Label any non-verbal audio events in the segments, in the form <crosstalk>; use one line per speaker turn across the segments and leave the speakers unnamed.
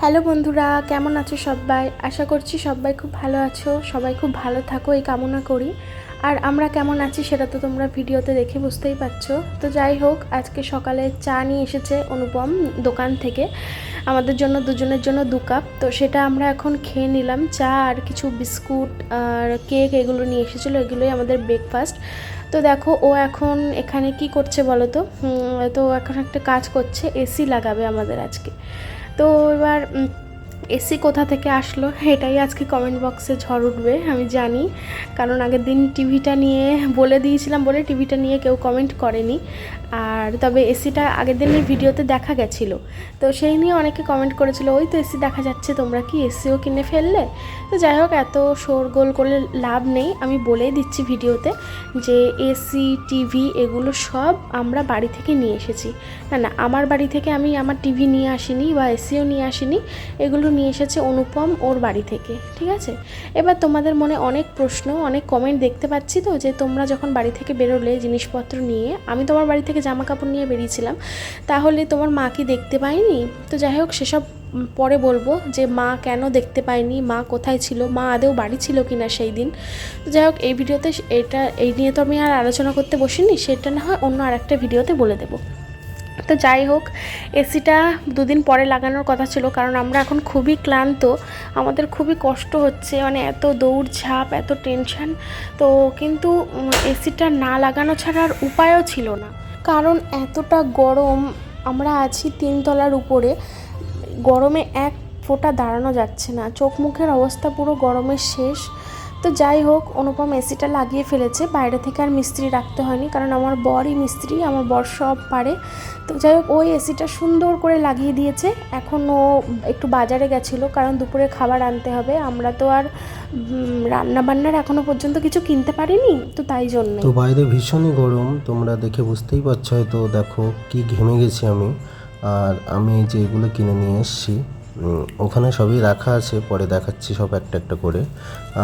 Hello বন্ধুরা, কেমন আছো সবাই? আশা করছি সবাই খুব ভালো আছো। সবাই খুব ভালো থাকো, এই কামনা করি। আর আমরা কেমন আছি সেটা তো তোমরা ভিডিওতে দেখে বুঝতেই পারছ। তো যাই হোক, আজকে সকালে চা নিয়ে এসেছে অনুপম দোকান থেকে। আমাদের জন্য, দুজনের জন্য দু কাপ। তো সেটা আমরা এখন খেয়ে নিলাম। চা আর কিছু বিস্কুট আর কেক এগুলো নিয়ে এসেছিল, এগুলোই আমাদের ব্রেকফাস্ট তো দেখো, ও এখন এখানে কি করছে বলো তো? তো এখন একটা কাজ করছে, এসি লাগাবে আমাদের আজকে। তো এবার এসি কোথা থেকে আসলো? এটাই আজকে কমেন্ট বক্সে ঝড় উঠবে, আমি জানি। কারণ আগের দিন টিভিটা নিয়ে বলে দিয়েছিলাম বলে টিভিটা নিয়ে কেউ কমেন্ট করেনি। আর তবে এসিটা আগের দিনের ভিডিওতে দেখা গেছিল। তো সেই নিয়ে অনেকে কমেন্ট করেছিল, ওই তো এসি দেখা যাচ্ছে, তোমরা কি এসিও কিনে ফেললে? তো যাই হোক, এত শোরগোল করলে লাভ নেই। আমি বলেই দিচ্ছি ভিডিওতে যে এসি, টিভি এগুলো সব আমরা বাড়ি থেকে নিয়ে এসেছি। না না, আমার বাড়ি থেকে আমি আমার টিভি নিয়ে আসিনি বা এসিও নিয়ে আসিনি, এগুলো নিয়ে এসেছে অনুপম ওর বাড়ি থেকে, ঠিক আছে? এবার তোমাদের মনে অনেক প্রশ্ন, অনেক কমেন্ট দেখতে পাচ্ছি তো যে তোমরা যখন বাড়ি থেকে বেরোলে জিনিসপত্র নিয়ে, আমি তোমার বাড়ি থেকে জামা কাপড় নিয়ে বেরিয়েছিলাম। তাহলে তোমার মা কি দেখতে পায়নি? তো যাই হোক, সেসব পরে বলব যে মা কেন দেখতে পায়নি? মা কোথায় ছিল? মা আদেও বাড়ি ছিল কি না সেই দিন? তো যাই হোক, এই ভিডিওতে এটা, এই নিয়ে তো আমি আর আলোচনা করতে বসিনি, সেটা না হয় অন্য আরেকটা ভিডিওতে বলে দেবো। তো যাই হোক, এসিটা দুদিন পরে লাগানোর কথা ছিল, কারণ আমরা এখন খুবই ক্লান্ত, আমাদের খুবই কষ্ট হচ্ছে মানে এত দৌড়ঝাঁপ এত টেনশন, তো কিন্তু এসিটা না লাগানো ছাড়া আর উপায়ও ছিল না। কারণ এতটা গরম, আমরা আছি তিনতলার উপরে, গরমে এক ফোঁটা দাঁড়ানো যাচ্ছে না। চোখ মুখের অবস্থা পুরো গরমের শেষ। তো যাই হোক, অনুপম এসিটা লাগিয়ে ফেলেছে, বাইরে থেকে আর মিস্ত্রি রাখতে হয়নি, কারণ আমার বরই মিস্ত্রি, আমার বর সব পারে। তো যাই হোক, ওই এসিটা সুন্দর করে লাগিয়ে দিয়েছে। এখন ও একটু বাজারে গেছিল, কারণ দুপুরে খাবার আনতে হবে। আমরা তো আর রান্না বান্নার এখনও পর্যন্ত কিছু কিনতে পারিনি, তো তাই জন্য।
তো বাইরে ভীষণই গরম, তোমরা দেখে বুঝতেই পারছ হয়তো, দেখো কি ঘেমে গেছি আমি। আর আমি এই যে এগুলো কিনে নিয়ে এসেছি ওখানে সবই রাখা আছে, পরে দেখাচ্ছি সব একটা একটা করে।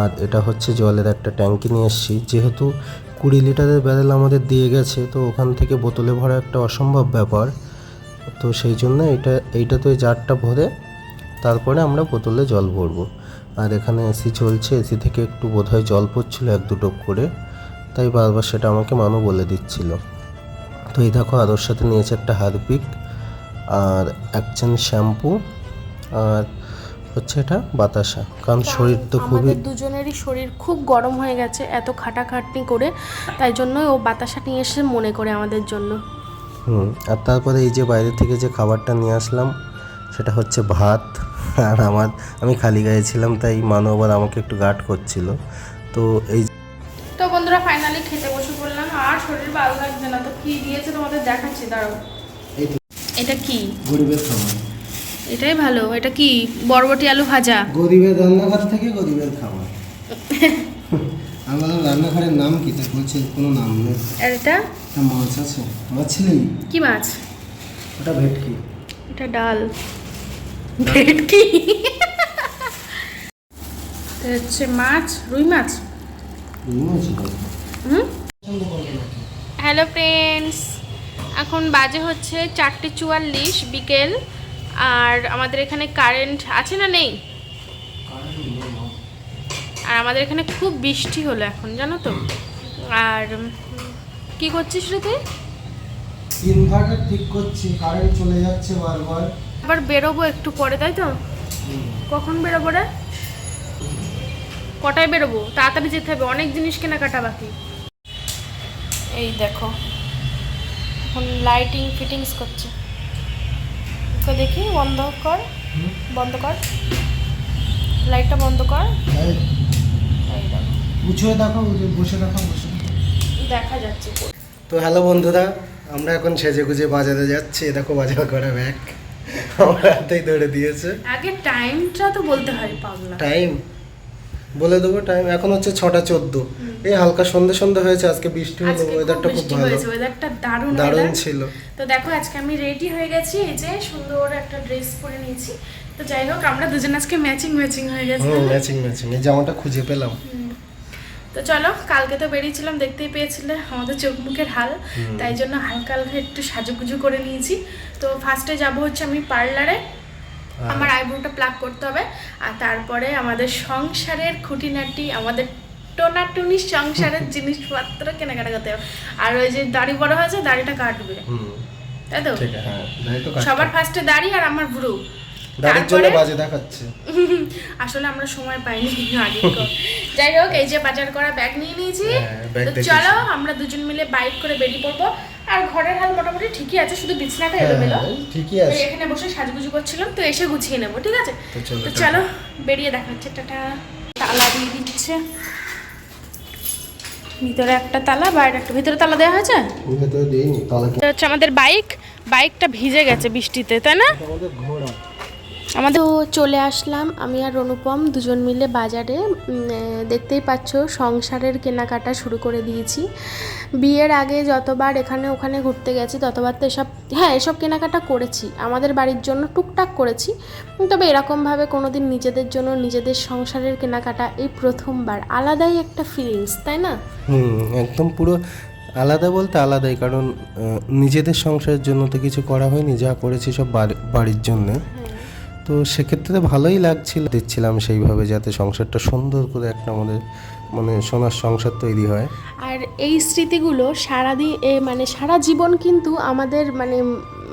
আর এটা হচ্ছে জলের একটা ট্যাঙ্কি নিয়ে এসেছি, যেহেতু কুড়ি লিটারের ব্যারেল আমাদের দিয়ে গেছে, তো ওখান থেকে বোতলে ভরা একটা অসম্ভব ব্যাপার। তো সেই জন্য এটা, এইটাতে ওই জারটা ভরে তারপরে আমরা বোতলে জল ভরবো। আর এখানে এসি চলছে এসি থেকে একটু বোধহয় জল পড়ছিল এক দুটো করে তাই বারবার সেটা আমাকে মানু বলে দিচ্ছিল। তো এই দেখো আর ওর সাথে নিয়েছে একটা হারপিক আর এক চেন শ্যাম্পু আর হচ্ছে এটা বাতাসা কারণ শরীর তো খুবই
দুজনেরই শরীর খুব গরম হয়ে গেছে এত খাটাখাটনি করে তাই জন্য ও বাতাসা নিয়ে এসে মনে করে আমাদের জন্য।
হুম আর তারপরে এই যে বাইরে থেকে যে খাবারটা নিয়ে আসলাম সেটা হচ্ছে ভাত। আর আমার আমি খালি গায়ে ছিলাম তাই মানু আবার আমাকে একটু গার্ড করছিল। তো এই
তো বন্ধুরা ফাইনালি খেতে বসে পড়লাম। আর শরীর ভালো লাগছে না তো কি দিয়েছে তোমাদের দেখাচ্ছি দাঁড়াও। এটা কি?
গরিবের খাবার।
এটাই ভালো এটা কি? বরবটি আলু ভাজা?
গরিবের রান্নাঘর থেকে গরিবের খাবার। আমাদের রান্নাঘরের নাম কি? তা বলছে কোনো নাম নেই।
আর এটা?
একটা মাছ আছে। মাছ মাছলি
কি মাছ?
ওটা ভেটকি।
এটা ডাল। ভেটকি হচ্ছে মাছ রুই মাছ। হুম? হ্যালো ফ্রেন্ডস এখন বাজে হচ্ছে চারটে চুয়াল্লিশ বিকেল। আর আমাদের এখানে কারেন্ট আছে না নেই? আর আমাদের এখানে খুব বৃষ্টি হলো এখন জানো তো? আর কি করছিস রে তুই?
ইনভার্টার ঠিক করছি কারেন্ট চলে যাচ্ছে বারবার।
আবার বেরোবো একটু পরে তাই তো? কখন বেরোবো রে? কটায় বেরোবো? তাড়াতাড়ি যেতে হবে অনেক জিনিস কেনাকাটা বাকি। এই দেখো এখন লাইটিং ফিটিংস করছে। তো দেখি বন্ধ কর বন্ধ কর। লাইটটা বন্ধ কর। এই। দেখো।
উঁচুয়ে দেখো বসে দেখো বসে।
দেখা যাচ্ছে।
তো হ্যালো বন্ধুরা আমরা এখন সেজে গুজে বাজারে যাচ্ছি এ দেখো বাজার করা ব্যাগ আমার হাতেই ধরে দিয়েছে।
আগে টাইমটা তো বলতে হয় পাগলা।
টাইম বলে দেবো টাইম এখন হচ্ছে ছটা চোদ্দ। এই হালকা সন্ধে সন্ধে হয়েছে আজকে বৃষ্টি হলো ওয়েদারটা খুব ভালো।
হয়েছে ওয়েদারটা দারুণ
দারুণ ছিল।
তো দেখো আজকে আমি রেডি হয়ে গেছি এই যে সুন্দর একটা ড্রেস পরে নিয়েছি। তো যাই হোক আমরা দুজন আজকে ম্যাচিং ম্যাচিং হয়ে গেছি
ম্যাচিং ম্যাচিং এই জামাটা খুঁজে পেলাম।
তো চলো কালকে তো বেরিয়েছিলাম দেখতেই পেয়েছিলে আমাদের চোখ মুখের হাল তাই জন্য হালকা হালকা একটু সাজুগুজু করে নিয়েছি। তো ফার্স্টে যাব হচ্ছে আমি পার্লারে আমার আইব্রোটা প্লাক করতে হবে। আর তারপরে আমাদের সংসারের খুঁটিনাটি আমাদের টোনাটুনি সংসারের <laughs> জিনিসপত্র কেনাকাটা করতে হবে। আর ওই যে দাড়ি বড় হয়েছে দাড়িটা কাটবে। তাই তো?
হ্যাঁ
সবার ফার্স্টে দাড়ি আর আমার ভ্রু
দাড়ির জন্য বাজে দেখাচ্ছে। <laughs>
আসলে আমরা সময় পাইনি আগে যাই হোক এই যে বাজার করা ব্যাগ নিয়ে নিয়েছি।
হ্যাঁ,
তো চলো আমরা দুজন মিলে বাইক করে বেরিয়ে পড়ব। আর ঘরের হাল মোটামুটি ঠিকই আছে শুধু বিছনাটা
হ্যাঁ
এলোমেলো।
ঠিকই আছে।
এখানে বসে সাজগুজু করছিলাম তো এসে গুছিয়ে নেব ঠিক আছে?
তো চলো,
বেরিয়ে দেখা হচ্ছে টাটা। তালা দিয়ে দিচ্ছে। ভিতরে একটা তালা বাইরে একটা ভিতরে তালা দেওয়া হয়েছে?
ভেতরে দিইনি তালা
হচ্ছে আমাদের বাইক বাইকটা ভিজে গেছে বৃষ্টিতে তাই না?
আমাদের ঘোড়া।
আমাদের চলে আসলাম আমি আর অনুপম দুজন মিলে বাজারে। দেখতেই পাচ্ছ সংসারের কেনাকাটা শুরু করে দিয়েছি। বিয়ের আগে যতবার এখানে ওখানে ঘুরতে গেছি ততবার তো এসব হ্যাঁ এসব কেনাকাটা করেছি। আমাদের বাড়ির জন্য টুকটাক করেছি। তবে এরকমভাবে কোনো দিন নিজেদের জন্য নিজেদের সংসারের কেনাকাটা এই প্রথমবার। আলাদাই একটা ফিলিংস তাই না?
একদম পুরো আলাদা বলতে আলাদাই। কারণ নিজেদের সংসারের জন্য তো কিছু করা হয়নি যা করেছি সব বাড়ি- বাড়ির জন্য। তো সেক্ষেত্রে ভালোই লাগছিল। দিচ্ছিলাম সেইভাবে যাতে সংসারটা সুন্দর করে একটা আমাদের মানে সোনার সংসার তৈরি হয়।
আর এই স্মৃতিগুলো সারাদিন মানে সারা জীবন কিন্তু আমাদের মানে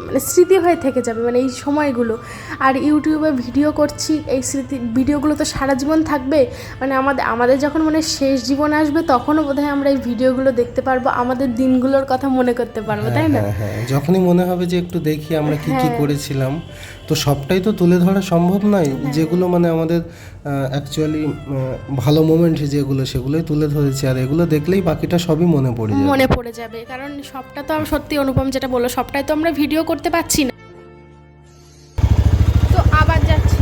মানে স্মৃতি হয়ে থেকে যাবে মানে এই সময়গুলো। আর ইউটিউবে ভিডিও করছি এই স্মৃতি ভিডিওগুলো তো সারা জীবন থাকবে। মানে আমাদের আমাদের যখন মানে শেষ জীবন আসবে তখনও বোধহয় আমরা এই ভিডিওগুলো দেখতে পারব আমাদের দিনগুলোর কথা মনে করতে পারব তাই না?
হ্যাঁ হ্যাঁ যখনই মনে হবে যে একটু দেখি আমরা কি কি করেছিলাম তো সবটাই তো তুলে ধরা সম্ভব নয়। যেগুলো মানে আমাদের অ্যাকচুয়ালি ভালো মোমেন্ট যেগুলো সেগুলোই তুলে ধরেছি। আর এগুলো দেখলেই বাকিটা সবই মনে পড়ে যায়
মনে পড়ে যাবে। কারণ সবটা তো আমরা সত্যি অনুপম যেটা বলল সবটাই তো আমরা ভিডিও করতে পারছি না। তো আবার যাচ্ছি।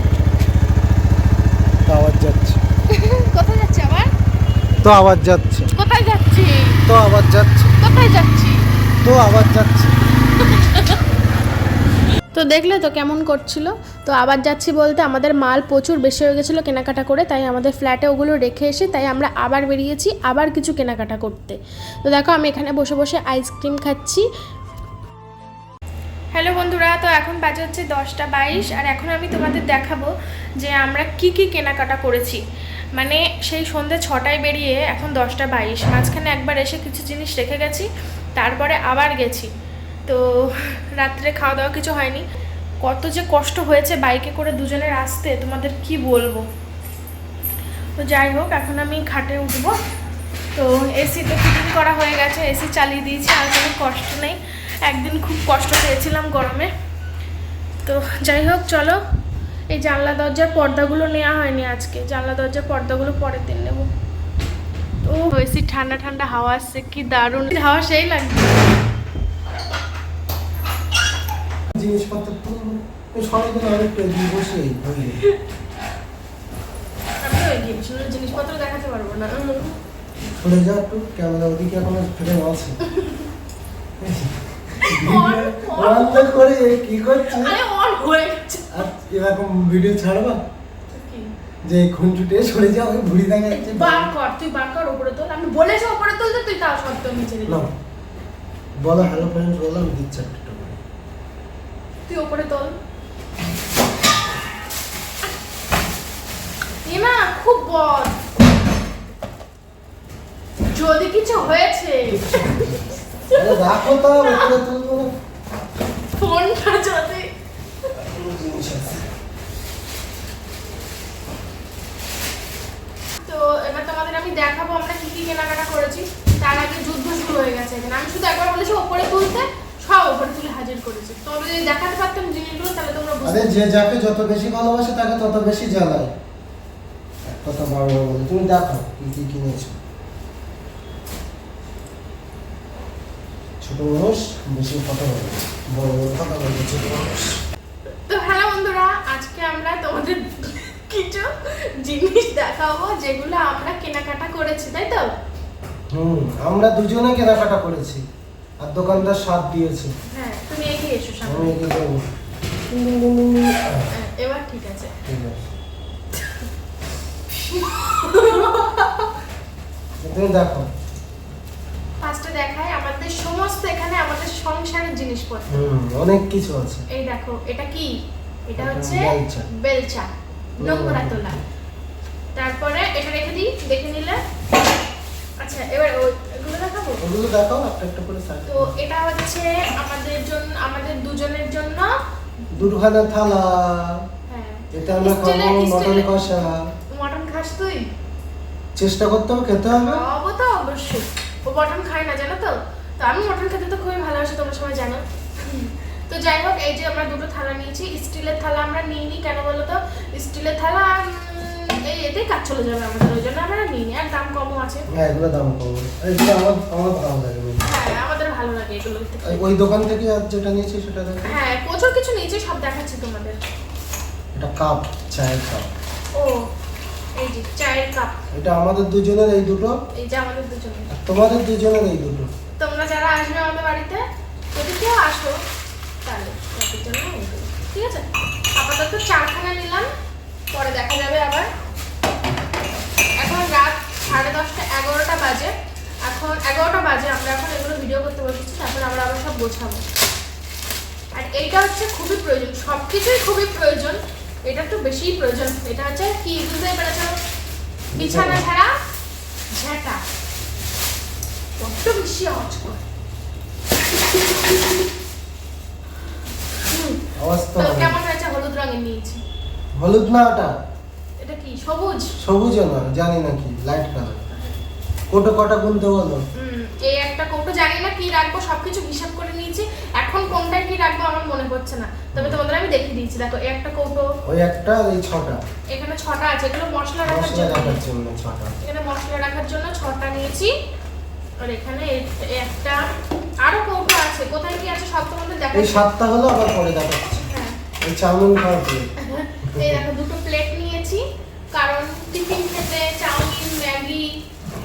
তো আওয়াজ যাচ্ছে। <laughs>
কোথায় যাচ্ছি আবার?
তো আবার যাচ্ছে।
কোথায় যাচ্ছি?
তো আবার যাচ্ছে।
কোথায় যাচ্ছি?
তো আবার যাচ্ছে।
তো দেখলে তো কেমন করছিল। তো আবার যাচ্ছি বলতে আমাদের মাল প্রচুর বেশি হয়ে গেছিল কেনাকাটা করে, তাই আমাদের ফ্ল্যাটে ওগুলো রেখে এসে তাই আমরা আবার বেরিয়েছি আবার কিছু কেনাকাটা করতে। তো দেখো আমি এখানে বসে বসে আইসক্রিম খাচ্ছি। হ্যালো বন্ধুরা, তো এখন বাজে হচ্ছে দশটা বাইশ, আর এখন আমি তোমাদের দেখাবো যে আমরা কি কি কেনাকাটা করেছি। মানে সেই সন্ধ্যে ছটায় বেরিয়ে এখন দশটা বাইশ, মাঝখানে একবার এসে কিছু জিনিস রেখে গেছি, তারপরে আবার গেছি। তো রাত্রে খাওয়া দাওয়া কিছু হয়নি। কত যে কষ্ট হয়েছে বাইকে করে দুজনের আসতে, তোমাদের কি বলব? তো যাই হোক, এখন আমি খাটে উঠবো। তো এসি তো ফিটিং করা হয়ে গেছে এসি চালিয়ে দিয়েছি, আর কোনো কষ্ট নেই। একদিন খুব কষ্ট পেয়েছিলাম গরমে। তো যাই হোক, চলো। এই জানলা দরজার পর্দাগুলো নেওয়া হয়নি আজকে। জানলা দরজার পর্দাগুলো পরের দিন নেব। তো এসি ঠান্ডা ঠান্ডা হাওয়া আসছে, কি দারুণ। হাওয়া সেই লাগছে
জিনিসপত্র তো সবাইকে অনেকটা দিয়ে বসে
জিনিসপত্র দেখাতে পারব না।
সরে যা একটু ক্যামেরা ওদিকে এখন আছে করে কি করছে এরকম ভিডিও ছাড়বা? যে খুনচুটে সরে যা ওই ভুড়ি দেখা যাচ্ছে।
বার কর তুই বার কর ওপরে তোল। আমি বলেছি ওপরে তুলতে তুই তাও সত্ত্বেও নিচে
না বলো হ্যালো ফ্রেন্ডস বলো আমি দিচ্ছি
তুই ওপরে তোল। এ খুব বদ। যদি কিছু হয়েছে।
রাখো তো ওপরে তুলবো
ফোনটা যদি
কোনো জিনিস আছে
তো এবার তোমাদের আমি দেখাবো আমরা কি কি কেনাকাটা করেছি। তার আগে যুদ্ধ শুরু হয়ে গেছে। এখানে আমি শুধু একবার বলেছি ওপরে তুলতে। ওপরে তুলে হাজির করেছি। তোমাদের যদি দেখাতে পারতাম জিনিসগুলো তাহলে তোমরা
আরে যে যাকে যত বেশি ভালোবাসে তাকে তত বেশি জ্বালায়। বলে তুমি দেখো কি কি কিনেছো। ছোট মানুষ বেশি কথা বলে বড় বড় কথা বলে ছোট মানুষ।
তো হ্যালো বন্ধুরা আজকে আমরা তোমাদের কিছু জিনিস দেখাবো যেগুলো আমরা কেনাকাটা করেছি তাই তো?
হুম আমরা দুজনে কেনাকাটা করেছি। আর দোকানদার সাথ দিয়েছে।
হ্যাঁ তুমি এগিয়ে এসো সামনে।
আমি এগিয়ে যাব।
হ্যাঁ, এবার ঠিক আছে।
ঠিক আছে। <laughs> তুমি দেখো।
ফার্স্টে দেখাই আমাদের সমস্ত এখানে আমাদের সংসারের জিনিসপত্র।
হুম অনেক কিছু আছে।
এই দেখো এটা কি? এটা হচ্ছে
বেলচা।
বেলচা নোংরা তোলা। তারপরে এটা রেখে দিই দেখে নিলে। আচ্ছা এবার ওই- দেখাবো?
ওগুলো দেখাও একটা একটা করে সাইড
তো এটা হচ্ছে আমাদের জন্য আমাদের দুজনের জন্য।
দুধখানা থালা।
হ্যাঁ।
এটা আমরা
স্টিলের-
খাব মটন কষা।
মটন খাস তুই?
চেষ্টা করতে হবে খেতে হবে।
খাওয়াবো তো অবশ্যই। ও মটন খায় না জানো তো? তো আমি মটন খেতে তো খুবই ভালোবাসি তোমরা সবাই জানো। তো যাই হোক এই যে আমরা দুটো থালা নিয়েছি স্টিলের থালা আমরা নিইনি কেন বলো তো? স্টিলের থালা এই কাজ চলে যাবে আমাদের ওই জন্য আমরা নিইনি। আর দাম কমও আছে।
হ্যাঁ এগুলো দাম কম। এগুলো আমার আমার ভালো লাগে।
হ্যাঁ আমাদের ভালো লাগে এগুলো।
ওই দোকান থেকে যেটা নিয়েছি সেটা
হ্যাঁ প্রচুর কিছু নিয়েছি সব দেখাচ্ছি তোমাদের।
এটা কাপ চায়ের কাপ।
ও এই যে চায়ের কাপ।
এটা আমাদের দুজনের এই দুটো।
এই যে আমাদের দুজনে
তোমাদের দুজনের এই দুটো।
তোমরা যারা আসবে আমাদের বাড়িতে যদি কেউ আসো তাহলে জন্য ঠিক আছে? আপাতত চারখানা নিলাম পরে দেখা যাবে আবার। এখন রাত সাড়ে দশটা এগারোটা বাজে। এখন এগারোটা বাজে আমরা এখন এগুলো ভিডিও করতে বসেছি তারপর আমরা আবার সব গোছাবো। আর এইটা হচ্ছে খুবই প্রয়োজন সব কিছুই খুবই প্রয়োজন। এটা একটু বেশিই প্রয়োজন। এটা হচ্ছে কি বুঝতে পেরেছ? বিছানা ঝেঁটা। বড্ড বেশি আওয়াজ করে। কেমন হয়েছে হলুদ রঙের নিয়েছি?
হলুদ না ওটা?
এটা কি সবুজ?
সবুজও না জানি না কি লাইট কালার কোটো কটা গুনতে বলো?
এই একটা কৌটো জানি না কি রাখব সবকিছু হিসাব করে নিয়েছি। এখন কোনটা কি রাখব আমার মনে পড়ছে না। তবে তোমাদের আমি দেখিয়ে দিয়েছি দেখো এই একটা কৌটো।
ওই একটা এই ছটা।
এখানে ছটা আছে এগুলো মশলা রাখার জন্য।
রাখার জন্য ছটা।
এখানে মশলা রাখার জন্য ছটা নিয়েছি। আর এখানে একটা আরও কৌটো আছে। কোথায় কি আছে সব তোমাদের
এই সাতটা হলো আবার পরে দেখাচ্ছি।
হ্যাঁ।
এই চাউমিন খাওয়ার প্লেট
এই দেখো দুটো প্লেট নিয়েছি কারণ টিফিন খেতে চাউমিন ম্যাগি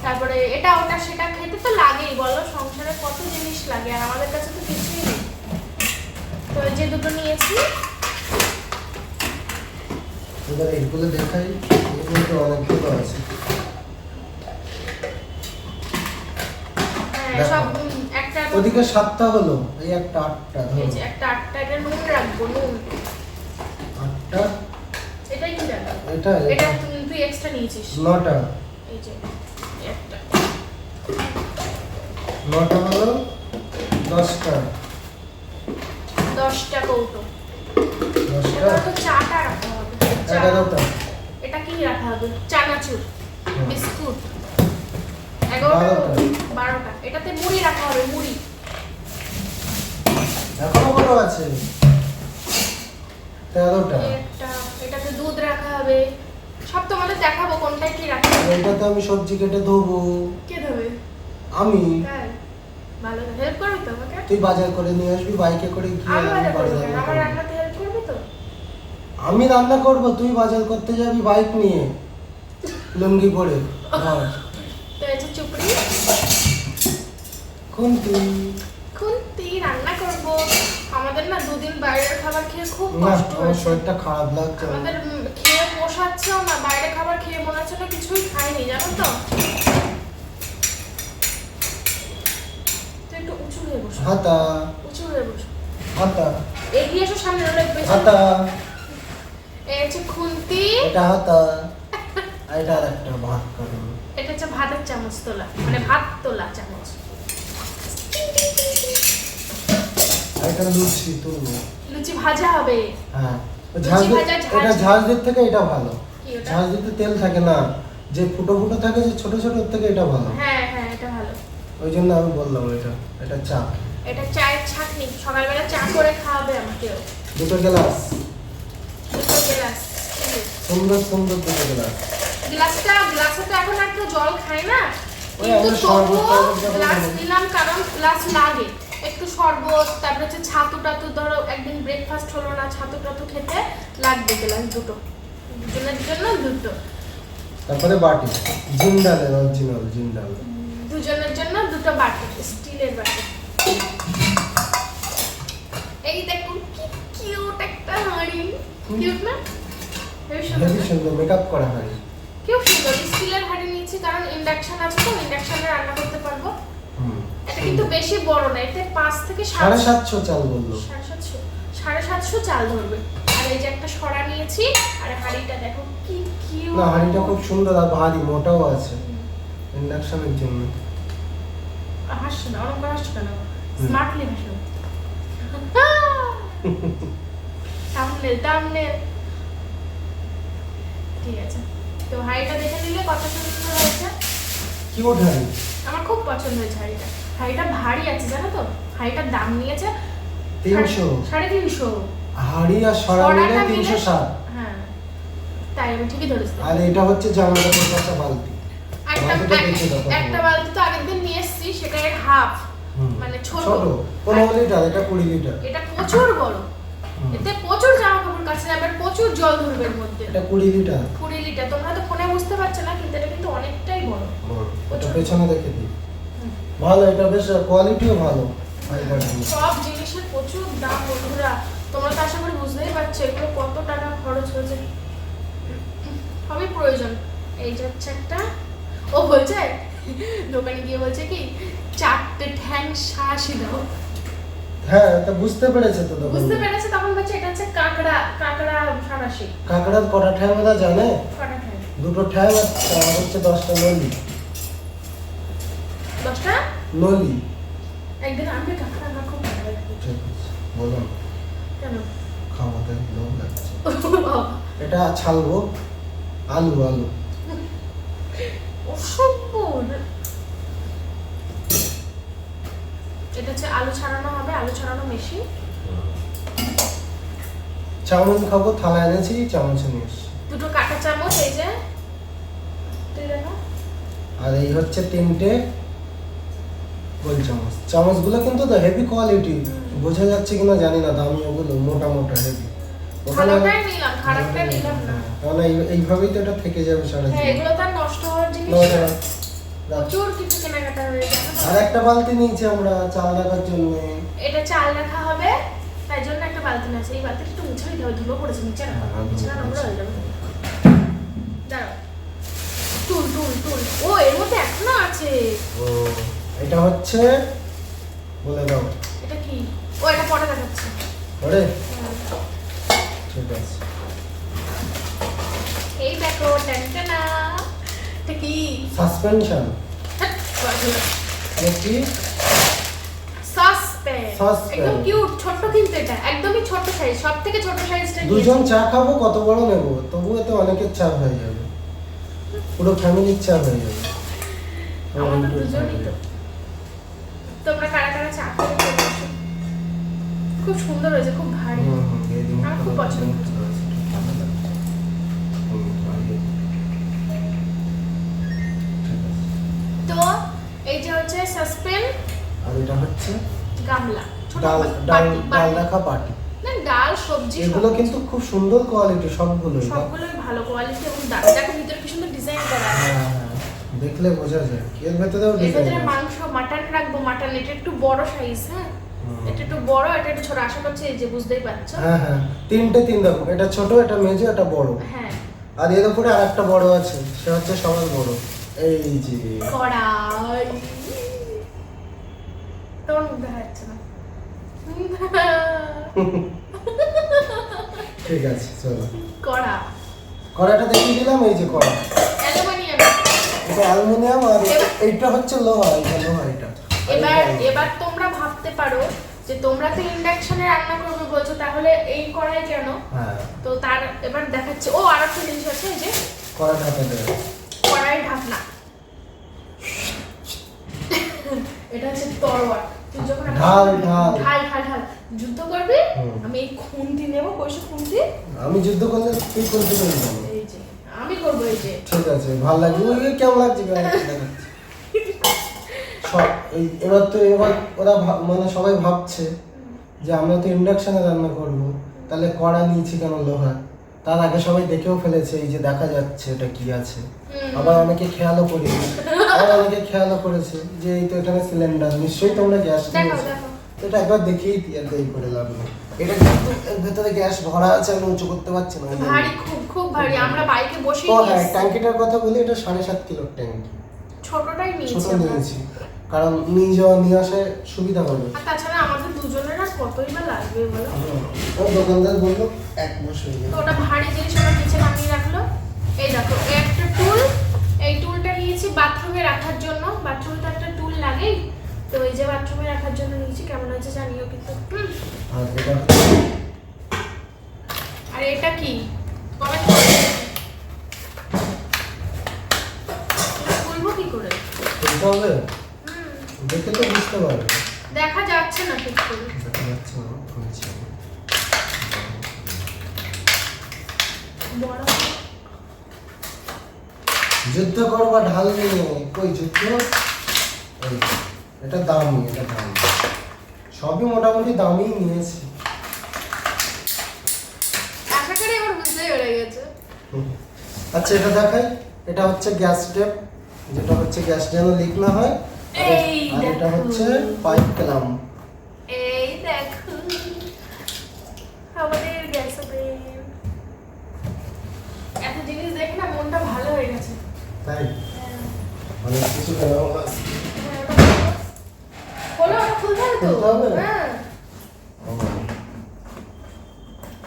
তারপরে এটা ওটা সেটা খেতে তো লাগেই বলো সংসারে কত জিনিস লাগে আর আমাদের কাছে তো কিছুই নেই। তো যে দুটো নিয়েছি।
এবার এইগুলো দেখাই এগুলো অনেকগুলো আছে।
হ্যাঁ, সব একটা
ওদিকে সাতটা হলো এই একটা আটটা
এই
ধরো
যে একটা আটটা এটা নুন রাখব নুন।
আটটা?
এটাই কি
এটা
এটা। তুই এক্সট্রা নিয়েছিস।
নটা।
এই যে একটা
নটা হলো দশটা।
দশটা কৌটো।
দশটা?
তো চাটা রাখা হবে।
এগারোটা।
এটা কি রাখা হবে? চানাচুর বিস্কুট। এগারোটা
বারোটা।
বারোটা। এটাতে মুড়ি রাখা হবে মুড়ি।
এখনও কত আছে? তেরোটা।
একটা। এটাতে দুধ রাখা হবে। সব তোমাদের দেখাবো কোনটায় কি রাখা হবে।
এইটাতে আমি সবজি কেটে ধোবো।
কে দেবে
আমি।
হ্যাঁ। ভালো হেল্প করবি তো আমাকে?
তুই বাজার করে নিয়ে আসবি বাইকে করে গিয়ে
আমি বাজার করব
রান্না
আমার
করব।
রান্নাতে হেল্প করবি তো?
আমি রান্না করব তুই বাজার করতে যাবি বাইক নিয়ে। লুঙ্গি পরে ধর।
তো এই যে চুপড়ি।
কোন
খুন্তি রান্না করব। আমাদের না দুদিন বাইরের খাবার খেয়ে খুব কষ্ট হয়েছে।
শরীরটা খারাপ লাগছে।
আমাদের খেয়ে পোষাচ্ছেও না বাইরে খাবার খেয়ে মনে হচ্ছে না কিছুই খাইনি জানো তো তুই একটু উঁচু হয়ে বসো
হাতা।
উঁচু বসো।
হাতা।
এগিয়ে এসো সামনে
হাতা।
এই হচ্ছে খুন্তি।
এটা হাতা। আর এটা আর একটা ভাত কারণ।
এটা হচ্ছে ভাতের চামচ তোলা। মানে ভাত তোলা চামচ।
আর এটা লুচি
লুচি ভাজা হবে।
হ্যাঁ। ঝাঁজ। এটা ঝাঁজ দিক থেকে এটা ভালো। ঝাঁজ দিতে তেল থাকে না। যে ফুটো ফুটো থাকে যে ছোট ছোট থেকে এটা ভালো।
হ্যাঁ হ্যাঁ এটা ভালো।
ওই জন্য আমি বললাম এটা। এটা চা।
এটা চায়ের ছাকনি। সকালবেলা চা করে খাওয়াবে আমাকেও।
দুটো গ্লাস।
দুটো গ্লাস।
সুন্দর সুন্দর দুটো গ্লাস।
গ্লাসটা গ্লাসে তো এখন কেউ জল খায় না। কিন্তু তবুও গ্লাস। দিলাম কারণ গ্লাস লাগে। একটু শরবত তারপরে হচ্ছে ছাতু টাতু ধরো একদিন ব্রেকফাস্ট হলো না ছাতু টাতু খেতে লাগবে গ্লাস দুটো। দুজনের জন্য দুটো।
তারপরে বাটি। জিন্দালের অরিজিনাল জিন্দাল
দুজনের জন্য দুটো বাটি স্টিলের বাটি। এই দেখুন কি কিউট একটা হাঁড়ি। কিউট না?
হেভি? সুন্দর। মেকআপ করা হয়
কেউ সুন্দর স্টিলের হাঁড়ি নিয়েছি কারণ ইন্ডাকশন আছে তো ইন্ডাকশনে রান্না করতে পারব। এটা কিন্তু বেশি বড় না এতে পাঁচ থেকে
সাড়ে সাতশো চাল বলল।
সাড়ে সাতশো সাড়ে সাতশো চাল ধরবে। আর এই যে একটা সরা নিয়েছি আর হাঁড়িটা দেখো কি কিউট
না হাঁড়িটা খুব সুন্দর আর ভারী মোটাও আছে ইন্ডাকশনের জন্য।
হাসছো না করে হাসছো কেন? স্মার্টলি হাসো থামনেল থামনেল ঠিক আছে। তো হাঁড়িটা দেখে নিলে কত সুন্দর হয়েছে?
কিউট হাঁড়ি?
আমার খুব পছন্দ হয়েছে হাঁড়িটা। হাঁড়িটা ভারী আছে জানো তো? হাঁড়িটার দাম নিয়েছে
তিনশো।
সাড়ে তিনশো।
হাঁড়ি আর সরা মিলে তিনশো ষাট।
হ্যাঁ। তাই আমি ঠিকই ধরেছি।
আর এটা হচ্ছে জামা কাপড় কাচা বালতি।
একটা। বালতি তো আগের দিন নিয়ে এসেছি সেটা এর হাফ মানে ছোট
পনেরো লিটার এটা কুড়ি লিটার।
এটা প্রচুর বড় এতে প্রচুর জামা কাপড় কাছে যাবে প্রচুর জল ধরবে এর মধ্যে।
এটা কুড়ি লিটার।
কুড়ি লিটার তোমরা তো ফোনে বুঝতে পারছ না কিন্তু এটা কিন্তু অনেকটাই বড়।
এটা পেছনে দেখে দিই। ভালো এটা বেশ কোয়ালিটিও ভালো।
সব জিনিসের প্রচুর দাম বন্ধুরা। তোমরা তো আশা করি বুঝতেই পারছ এগুলো কত টাকা খরচ হয়েছে। সবই প্রয়োজন। এই যে হচ্ছে একটা। ও বলছে দোকানে গিয়ে বলছে কি চারটে ঠ্যাং শাঁসি দাও।
হ্যাঁ এটা বুঝতে পেরেছে তো তখন।
বুঝতে পেরেছে তখন বলছে এটা হচ্ছে কাঁকড়া কাঁকড়া সাঁড়াশি
কাঁকড়ার কটা ঠ্যাং ওরা জানে? দুটো ঠ্যাং আর হচ্ছে দশটা নলি।
দশটা?
নলি।
একদিন আমি কাঁকড়া আমার খুব ভালো কেন?
খাওয়াতে লোভ লাগছে। এটা ছালবো আলু আলু।
অসম্ভব। এটা হচ্ছে আলু ছাড়ানো হবে আলু ছাড়ানো মেশিন।
চাউমিন খাব থালা এনেছি চামচ নিয়ে এসছি।
দুটো কাঁটা চামচ এই যে।
আর এই হচ্ছে তিনটে গোল চামচ। চামচগুলো কিন্তু তো হেভি কোয়ালিটি বোঝা যাচ্ছে কিনা জানি না দামি ওগুলো মোটা মোটা হেভি কারণ এই- এইভাবেই তো এটা থেকে যাবে সারা
হ্যাঁ
জীবন
এগুলো তার নষ্ট হওয়ার জিনিস। প্রচুর
আর একটা বালতি নিয়েছি আমরা চাল রাখার জন্য।
এটা চাল রাখা হবে তাই জন্য একটা বালতি আছে এই বালতিটা একটু মুছে দিতে হবে ধুলো পড়েছে নিচে। না
হ্যাঁ,
না
ধুলো
নোংরা হয়ে যাবে। দাঁড়াও। টুল টুল টুল। ও এর মধ্যে এখনও আছে।
ও এটা হচ্ছে বলে দাও।
এটা কি? ও এটা পরে দেখাচ্ছে।
পরে?
হুম।
ঠিক আছে।
এই দেখো ট্যান্টানা এটা কি?
সাসপেনশন।
হ্যাট, বাজে।
কি
সাসপেন
Suspense।
একদম কিউট ছোট্ট কিন্তু এটা একদমই ছোট সাইজ সব থেকে ছোট সাইজটা
দুজন চা খাব কত বড় নেব? তবুও তো অনেকের চা হয়ে যাবে। পুরো ফ্যামিলির চা হয়ে যাবে।
আমাদের দুজনই তো। তোমরা কারা কারা চা খুব? সুন্দর হয়েছে খুব ভারী। আমার খুব পছন্দ। তো এই যে হচ্ছে সাসপেন
আর এটা হচ্ছে
গামলা ছোট
ডাল ডাল
বাটি,
ডাল
বাটি।
রাখা পাটি।
না ডাল সবজি
এগুলো কিন্তু খুব সুন্দর কোয়ালিটি সবগুলোই
সবগুলোই ভালো কোয়ালিটি এবং দেখো ভিতরে কি সুন্দর ডিজাইন করা আছে।
হ্যাঁ, হ্যাঁ, দেখলে বোঝা যায়। এর ভেতরেও
এর ভেতরে মাংস মাটন রাখব মাটন এটা একটু বড় সাইজ হ্যাঁ? এটা একটু বড় এটা একটু ছোট। আশা করছি এই যে বুঝতেই পারছ।
হ্যাঁ হ্যাঁ। তিনটে তিন রকম এটা ছোট এটা মেজো এটা বড়।
হ্যাঁ।
আর এর উপরে আর একটা বড় আছে। সে হচ্ছে সবার বড়। এই যে।
কড়াই তোমার মুখ দেখা যাচ্ছে না? <laughs>
ঠিক আছে চলো।
কড়া।
কড়াটা দেখিয়ে দিলাম এই যে কড়া।
অ্যালুমিনিয়াম।
এটা অ্যালুমিনিয়াম আর এইটা হচ্ছে লোহা এটা লোহা এটা
এবার এবার তোমরা ভাবতে পারো যে তোমরা তো ইন্ডাকশনে রান্না করবে বলছো তাহলে এই কড়াই কেন?
হ্যাঁ।
তো তার এবার দেখাচ্ছে। ও আর একটা জিনিস আছে এই যে
কড়া ঢাকা দেবে।
কড়াই ঢাকনা এটা হচ্ছে তরোয়ার তুই যখন
ঢাল, ঢাল।
ঢাল ঢাল ঢাল যুদ্ধ করবি আমি এই খুন্তি নেব খুন্তি।
আমি যুদ্ধ করলে তুই করতে পারবি না।
এই যে আমি করব এই যে।
ঠিক আছে ভালো লাগবে ওই কেমন লাগছে গায়ে সব এই এবার তো এবার ওরা মানে সবাই ভাবছে যে আমরা তো ইন্ডাকশনে রান্না করব। তাহলে কড়া নিয়েছি কেন লোহার? তার আগে সবাই দেখেও ফেলেছে এই যে দেখা যাচ্ছে এটা কি আছে। আবার অনেকে খেয়ালও করি আবার অনেকে খেয়ালও করেছে যে এই তো এখানে সিলিন্ডার নিশ্চয়ই তোমরা গ্যাস নিয়েছো। এটা একবার দেখেই দেরি করে লাভ নেই। এটা কিন্তু ভেতরে গ্যাস ভরা আছে আমি উঁচু করতে পারছি না।
ভারী খুব খুব ভারী। আমরা বাইকে বসে
ও হ্যাঁ ট্যাঙ্কিটার কথা বলি এটা সাড়ে সাত কিলোর ট্যাঙ্কি।
ছোটটাই নিয়েছি
ছোট নিয়েছি। কারণ নিয়ে যাওয়া নিয়ে আসে সুবিধা হবে
আর তাছাড়া আমাদের দুজনের আর কতই বা লাগবে বলো?
ও দোকানদার বলল এক মাস হয়ে
তো ওটা ভারী জিনিস ওরা নিচে নামিয়ে রাখল। এই দেখো এই একটা টুল এই টুলটা নিয়েছি বাথরুমে রাখার জন্য। বাথরুমে তো একটা টুল লাগেই। তো এই যে বাথরুমে রাখার জন্য নিয়েছি কেমন হয়েছে জানিও কিন্তু।
আর এটা?
আর এটা কি? কমেন্ট করে খুলবো কি করে?
হবে? দেখে তো বুঝতে পারবে।
দেখা যাচ্ছে না ঠিক করে।
দেখা যাচ্ছে না
বড়।
যুদ্ধ করবা ঢাল নিয়ে কই যুদ্ধ? এটা দামি এটা দামি। সবই মোটামুটি দামি নিয়েছি।
আশা করি এবার বুঝতেই পেরে গেছে।
হুম। আচ্ছা এটা দেখাই। এটা হচ্ছে গ্যাস টেপ যেটা হচ্ছে গ্যাস যেন লিক না হয়। আর এটা হচ্ছে পাইপ ক্লাম।
এই দেখো। আমাদের গ্যাস এত জিনিস দেখে না মনটা ভালো হয়ে গেছে।
তাই? অনেক কিছু কেনাও আছে।
হলো খুলতে হবে তো? হ্যাঁ।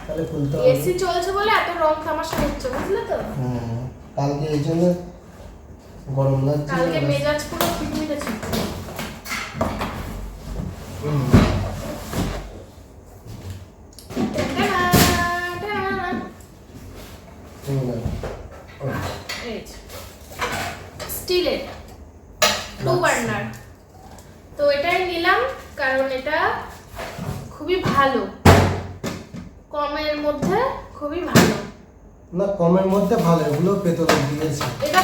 তাহলে খুলতে হবে।
এসি চলছে বলে এত রং তামাশা হচ্ছে বুঝলে তো?
হুম, কালকে এই জন্য গরম লাগছে।
কালকে মেজাজ পুরো খিটমিটে ছিল স্টিলের টু বার্নার। তো এটাই নিলাম কারণ এটা খুবই ভালো। কমের মধ্যে খুবই ভালো।
না কমের মধ্যে ভালো এগুলো পেতলে দিয়েছে।
এটা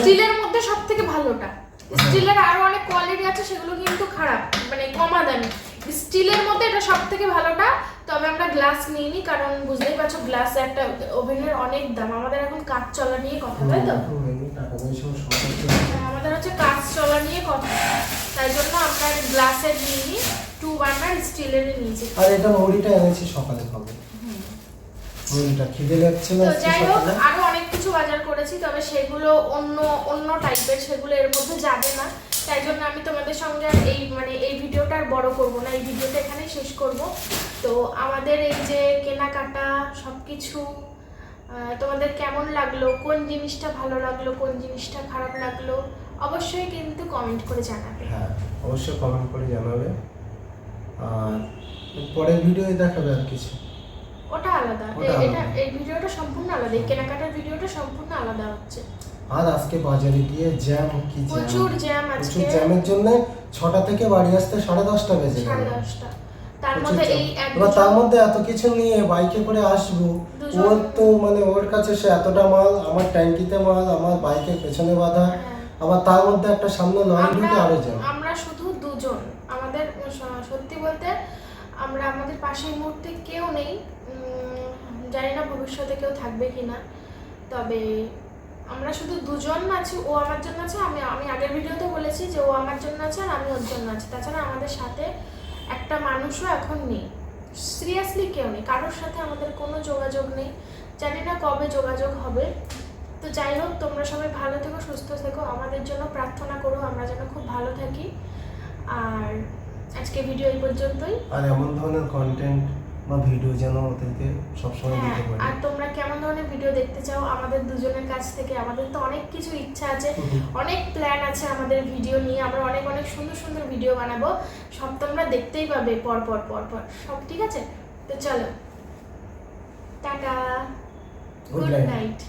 স্টিলের মধ্যে সব থেকে ভালোটা। স্টিলের আরও অনেক কোয়ালিটি আছে, সেগুলো কিন্তু খারাপ মানে কমা দামি স্টিলের মধ্যে এটা সব থেকে ভালোটা, তবে আমরা গ্লাস নিইনি, কারণ বুঝতেই পারছ গ্লাস একটা ওভেনের অনেক দাম। আমাদের এখন কাজ চলা নিয়ে কথা, তাই তো? আমাদের হচ্ছে কাজ চলা নিয়ে কথা। তাই জন্য আমরা গ্লাসের নিইনি টু বার্নার স্টিলের নিয়েছি।
আর এটা মুড়িটা এনেছি সকালে খাব মুড়িটা খিদে লাগছে না
তো যাই হোক আরও অনেক কিছু বাজার করেছি তবে সেগুলো অন্য অন্য টাইপের সেগুলো এর মধ্যে যাবে না। তাই জন্য আমি তোমাদের সঙ্গে এই মানে এই ভিডিওটা আর বড় করব না এই ভিডিওটা এখানেই শেষ করব। তো আমাদের এই যে কেনাকাটা সব কিছু তোমাদের কেমন লাগল? কোন জিনিসটা ভালো লাগল? কোন জিনিসটা খারাপ লাগল? অবশ্যই কিন্তু কমেন্ট করে জানাবে।
হ্যাঁ অবশ্যই কমেন্ট করে জানাবে। আর পরের ভিডিওয়ে দেখাবে আর কিছু।
ওটা আলাদা। এটা এই ভিডিওটা সম্পূর্ণ আলাদা। এই কেনাকাটার ভিডিওটা সম্পূর্ণ আলাদা হচ্ছে।
আর আজকে বাজারে গিয়ে জ্যাম কি জ্যাম?
প্রচুর জ্যাম
প্রচুর জ্যামের জন্য ছটা থেকে বাড়ি আসতে সাড়ে দশটা বেজে গেল।
তার মধ্যে এই
এবার তার মধ্যে এত কিছু নিয়ে বাইকে করে আসব ওর তো মানে ওর কাছে সে এতটা মাল আমার ট্যাঙ্কিতে মাল আমার বাইকের পেছনে বাঁধা।
হ্যাঁ।
আবার তার মধ্যে একটা সামনে লরি ঢুকে আরও জ্যাম।
আমরা শুধু দুজন। আমাদের সত্যি বলতে আমরা আমাদের পাশে মুহূর্তে কেউ নেই। জানি না ভবিষ্যতে কেউ থাকবে কি না তবে আমরা শুধু দুজন আছি, ও আমার জন্য আছে, আমি আমি আগের ভিডিওতে বলেছি যে ও আমার জন্য আছে আর আমি ওর জন্য আছি। তাছাড়া আমাদের সাথে একটা মানুষও এখন নেই সিরিয়াসলি কেউ নেই, কারোর সাথে আমাদের কোনো যোগাযোগ নেই, জানি না কবে যোগাযোগ হবে। তো যাই হোক, তোমরা সবাই ভালো থেকো, সুস্থ থেকো, আমাদের জন্য প্রার্থনা করো, আমরা যেন খুব ভালো থাকি। আর আজকে ভিডিও এই পর্যন্তই।
আর এমন ধরনের কন্টেন্ট বা ভিডিও যেন ওদেরকে সবসময়
হ্যাঁ
দিতে পারি।
আর তোমরা কেমন ধরনের ভিডিও দেখতে চাও? আমাদের দুজনের কাছ থেকে আমাদের তো অনেক কিছু ইচ্ছা আছে অনেক প্ল্যান আছে আমাদের ভিডিও নিয়ে। আমরা অনেক অনেক সুন্দর সুন্দর ভিডিও বানাবো। সব তোমরা দেখতেই পাবে পর পর পর পর। সব ঠিক আছে? তো চলো। টাটা। Good night